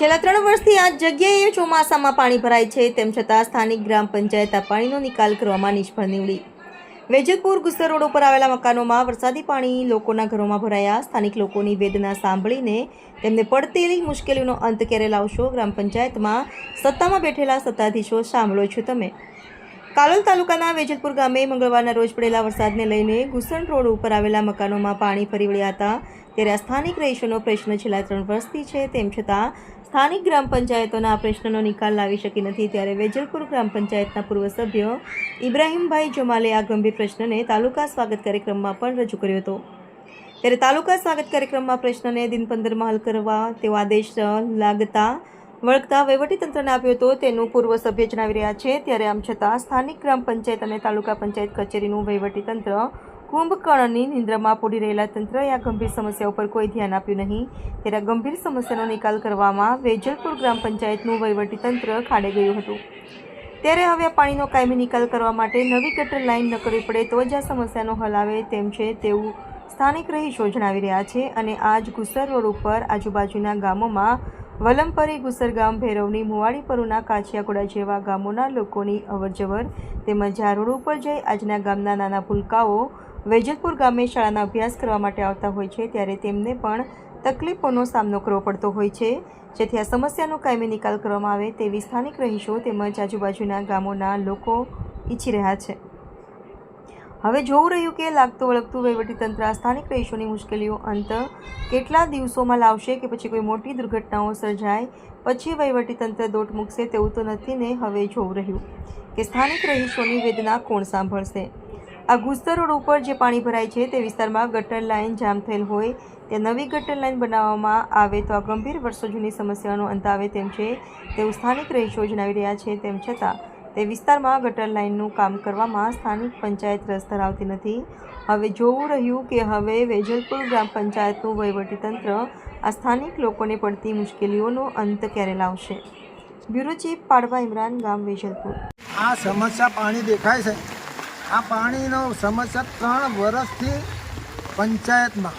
છેલ્લા ત્રણ વર્ષથી આ જગ્યાએ ચોમાસામાં પાણી ભરાય છે, તેમ છતાં સ્થાનિક ગ્રામ પંચાયત આ પાણીનો નિકાલ કરવામાં નિષ્ફળ નીવડી. વેજલપુર ગુસ્સર રોડ ઉપર આવેલા મકાનોમાં વરસાદી પાણી લોકોના ઘરોમાં ભરાયા. સ્થાનિક લોકોની વેદના સાંભળીને તેમને પડતેલી મુશ્કેલીનો અંત ક્યારે લાવશો? ગ્રામ પંચાયતમાં સત્તામાં બેઠેલા સત્તાધીશો સાંભળો છો તમે. કાલોલ તાલુકાના વેજલપુર ગામે મંગળવારના રોજ પડેલા વરસાદને લઈને ઘુસણ રોડ ઉપર આવેલા મકાનોમાં પાણી ફરી વળ્યા હતા. ત્યારે સ્થાનિક રહીશોનો પ્રશ્ન છેલ્લા ત્રણ વર્ષથી છે. તેમ છતાં, સ્થાનિક ગ્રામ પંચાયતોના આ પ્રશ્નનો નિકાલ લાવી શકી નથી. ત્યારે વેજલપુર ગ્રામ પંચાયતના પૂર્વ સભ્ય ઇબ્રાહીમભાઈ જમાલે આ ગંભીર પ્રશ્નને તાલુકા સ્વાગત કાર્યક્રમમાં પણ રજૂ કર્યો હતો. ત્યારે તાલુકા સ્વાગત કાર્યક્રમમાં પ્રશ્નને દિન પંદરમાં હલ કરવા તેવો આદેશ લાગતા વળગતા વહીવટીતંત્રને આપ્યો હતો. તેનું પૂર્વ સભ્ય જણાવી રહ્યા છે. ત્યારે આમ છતાં સ્થાનિક ગ્રામ પંચાયત અને તાલુકા પંચાયત કચેરીનું વહીવટીતંત્ર કુંભકર્ણની નિંદ્રામાં પૂડી રહેલા તંત્રએ આ ગંભીર સમસ્યા ઉપર કોઈ ધ્યાન આપ્યું નહીં. ત્યારે ગંભીર સમસ્યાનો નિકાલ કરવામાં વેજલપુર ગ્રામ પંચાયતનું વહીવટીતંત્ર ખાડે ગયું હતું. ત્યારે હવે પાણીનો કાયમી નિકાલ કરવા માટે નવી ગટર લાઈન ન કરવી પડે તો જ આ સમસ્યાનો હલ આવે તેમ છે તેવું સ્થાનિક રહીશો જણાવી રહ્યા છે. અને આજ ગુસર રોડ ઉપર આજુબાજુના ગામોમાં વલમપરી ગુસરગામ ભૈરવની મુવાડી પરુના જેવા ગામોના લોકોની અવરજવર તેમજ ઝારોડ ઉપર જઈ આજના ગામના નાના ભૂલકાઓ વેજલપુર ગામે શાળાના અભ્યાસ કરવા માટે આવતા હોય છે, ત્યારે તેમને પણ તકલીફોનો સામનો કરવો પડતો હોય છે. જેથી આ સમસ્યાનો કાયમી નિકાલ કરવામાં આવે તેવી સ્થાનિક રહીશો તેમજ આજુબાજુના ગામોના લોકો ઈચ્છી રહ્યા છે. હવે જોવું રહ્યું કે લાગતું વળગતું વહીવટીતંત્ર આ સ્થાનિક રહીશોની મુશ્કેલીઓ અંત કેટલા દિવસોમાં લાવશે કે પછી કોઈ મોટી દુર્ઘટનાઓ સર્જાય, પછી વહીવટીતંત્ર દોટ મૂકશે તેવું તો નથી ને હવે જોવું રહ્યું કે સ્થાનિક રહીશોની વેદના કોણ સાંભળશે. આ ગુસ્તર રોડ ઉપર જે પાણી ભરાય છે તે વિસ્તારમાં ગટર લાઇન જામ થયેલ હોય ત્યાં નવી ગટર લાઇન બનાવવામાં આવે તો આ ગંભીર વર્ષો જૂની સમસ્યાનો અંત આવે તેમ છે તેવું સ્થાનિક રહીશો જણાવી રહ્યા છે તેમ છતાં તે વિસ્તારમાં ગટર લાઇનનું કામ કરવામાં સ્થાનિક પંચાયત રસ ધરાવતી નથી. હવે જોવું રહ્યું કે હવે વેજલપુર ગ્રામ પંચાયતનું વહીવટીતંત્ર આ સ્થાનિક લોકોને પડતી મુશ્કેલીઓનો અંત ક્યારે લાવશે? બ્યુરો ચીફ પાડવા ઇમરાન ગામ વેજલપુર. આ સમસ્યા પાણી દેખાય છે. આ પાણીનો સમસ્યા ત્રણ વર્ષથી પંચાયતમાં.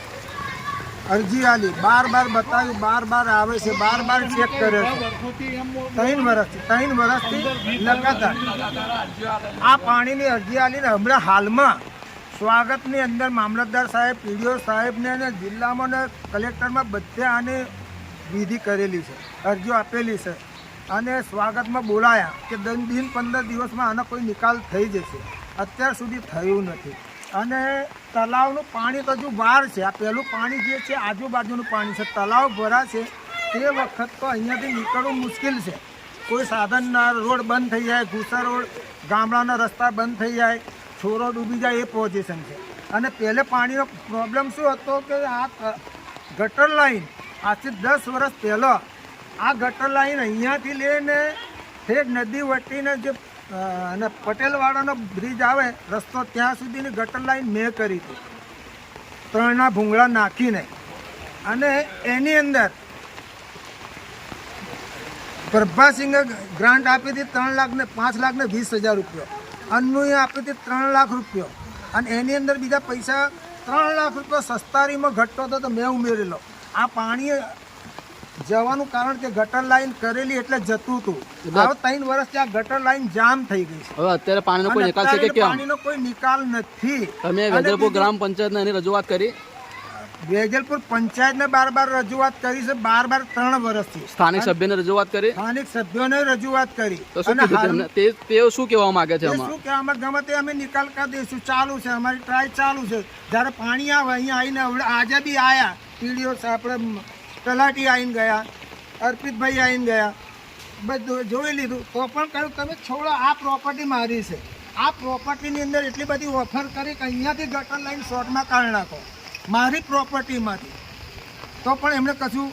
અરજી આલી. બાર બાર બતાવ્યું બાર બાર આવે છે, બાર બાર ચેક કરે છે. ત્રણ વર્ષથી ત્રણ વર્ષથી લગાતાર. આ પાણીની અરજી આલીને હમણાં હાલમાં સ્વાગતની અંદર મામલતદાર સાહેબ, પીડીઓ સાહેબને અને જિલ્લામાં ને કલેક્ટરમાં બધે આને વિધિ કરેલી છે, અરજીઓ આપેલી છે. અને સ્વાગતમાં બોલાયા કે દન દિન પંદર દિવસમાં આનો કોઈ નિકાલ થઈ જશે. અત્યાર સુધી થયું નથી. અને તલાવનું પાણી તો હજુ બહાર છે. આ પહેલું પાણી જે છે, આજુબાજુનું પાણી છે. તલાવ ભરાશે તે વખત તો અહીંયાથી નીકળવું મુશ્કેલ છે. કોઈ સાધનના રોડ બંધ થઈ જાય, ઘુસા રોડ, ગામડાના રસ્તા બંધ થઈ જાય, છોરો ડૂબી જાય એ પોઝિશન છે. અને પહેલે પાણીનો પ્રોબ્લેમ શું હતો કે આ ગટર લાઈન આજથી દસ વર્ષ પહેલાં આ ગટર લાઈન અહીંયાથી લઈને ઠેઠ નદી વટીને જે અને પટેલવાડાનો બ્રિજ આવે, રસ્તો ત્યાં સુધીની ગટર લાઈન મેં કરી હતી. ત્રણના ભૂંગળા નાખીને. અને એની અંદર પ્રભાસિંહે ગ્રાન્ટ આપી હતી ત્રણ લાખને પાંચ લાખને વીસ હજાર રૂપિયા. અન્નુએ આપી હતી ત્રણ લાખ રૂપિયો. અને એની અંદર બીજા પૈસા ત્રણ લાખ રૂપિયા સસ્તારીમાં ઘટતો હતો તો મેં ઉમેરેલો આ પાણી જવાનું કારણ કે ગટર લાઈન કરેલી એટલે જતું હતું. હવે ત્રણ વર્ષથી આ ગટર લાઈન જામ થઈ ગઈ છે. હવે અત્યારે પાણીનો કોઈ નિકાલ છે કે કેમ? પાણીનો કોઈ નિકાલ નથી. તમે વેજલપુર ગ્રામ પંચાયતને એની રજૂઆત કરી? વેજલપુર પંચાયતને બાર બાર રજૂઆત કરી છે બાર બાર ત્રણ વર્ષથી. સ્થાનિક સભ્યને રજૂઆત કરી? સ્થાનિક સભ્યોને રજૂઆત કરી. તો શું તે તેઓ શું કહેવા માંગે છે શું કે માંગે ગમે તે અમે નિકાલ કરી દઈશું ચાલુ છે અમારી ટ્રાય ચાલુ છે. જ્યારે પાણી આવે અહીંયા આવીને આજે બી આયા પીડીઓ આપણે તલાટી આવીને ગયા અર્પિતભાઈ આવીને ગયા બધું જોઈ લીધું. તો પણ કહ્યું તમે છોડો આ પ્રોપર્ટી મારી છે. આ પ્રોપર્ટીની અંદર એટલી બધી ઓફર કરી કે અહીંયાથી ગટર લાઈન શોર્ટમાં કાઢી નાખો. મારી પ્રોપર્ટીમાંથી તો પણ એમણે કશું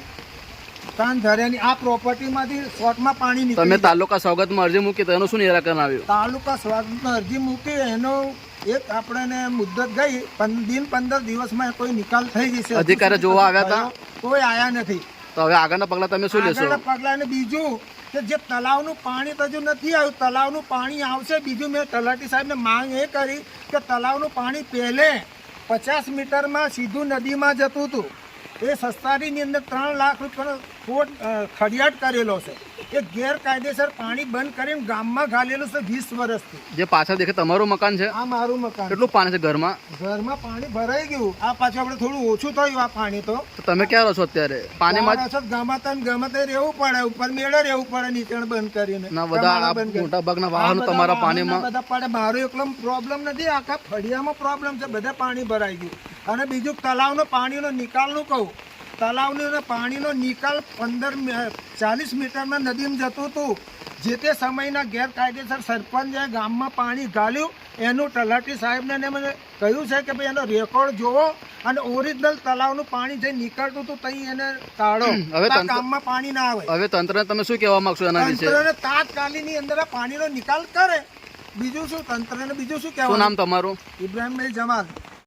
કાન ધર્યા નહીં. આ પ્રોપર્ટીમાંથી શોર્ટમાં પાણી તમે તાલુકા સ્વાગતમાં અરજી મૂકી તો એનું શું નિરાકરણ આવ્યું? તાલુકા સ્વાગતમાં અરજી મૂકી એનો એક આપણને મુદ્દત ગઈ દિન પંદર દિવસમાં કોઈ નિકાલ થઈ જશે. અધિકારી જોવા આવ્યા હતા? કોઈ આયા નથી. તો હવે આગળના પગલા તમે શું લેશો? પગલા પગલાને બીજું કે જે તલાવનું પાણી તજુ હજુ નથી આવ્યું તલાવનું પાણી આવશે. બીજું મેં તલાટી સાહેબને માંગ એ કરી કે તલાવનું પાણી પહેલે પચાસ મીટરમાં સીધું નદીમાં જતું હતું. એ સસ્તારીની અંદર ત્રણ લાખ રૂપિયાનો કોટ ખડિયાટ કરેલો છે. એ ગેરકાયદેસર પાણી બંધ કરીને ગામમાં ગાલેલું છે વીસ વર્ષથી. જે પાછળ દેખે તમારું મકાન છે? આ મારું મકાન કેટલું પાણી છે ઘરમાં? ઘરમાં પાણી ભરાઈ ગયું. આ પાછું આપણે થોડું ઓછું થયું આ પાણી તો. તમે ક્યાં રહો છો અત્યારે? પાણીમાં જ- ગામમાં તમે ગામમાં ગામાતા રહેવું પડે. ઉપર મેળે રહેવું પડે નીચે બંધ કરીને. ના બધા. મોટા ભાગના વાહનો તમારા પાણીમાં બધા પડે મારું એકલો પ્રોબ્લેમ નથી આખા ફળિયામાં પ્રોબ્લેમ છે. બધા પાણી ભરાઈ ગયું. અને બીજું તલાવનો પાણીનો નિકાલનું કહું. તલાવનો પાણીનો નિકાલ પંદર ચાલીસ મીટરમાં નદીમાં જતું હતું. જે તે સમયના ગેરકાયદેસર સરપંચે ગામમાં પાણી ગાલ્યું એનું તલાટી સાહેબને મને કહ્યું છે કે ભાઈ એનો રેકોર્ડ જોવો અને ઓરિજિનલ તલાવનું પાણી જે નીકળતું હતું તઈ એને ટાળો હવે ગામમાં પાણી ના આવે. હવે તંત્રને તમે શું કહેવા માંગશો એના વિશે? તંત્રને તાત્કાલિકની અંદર પાણીનો નિકાલ કરે. બીજું શું? તંત્રને બીજું શું શું કહેવાનું? નામ તમારું? ઇબ્રાહીમભાઈ જમાલ.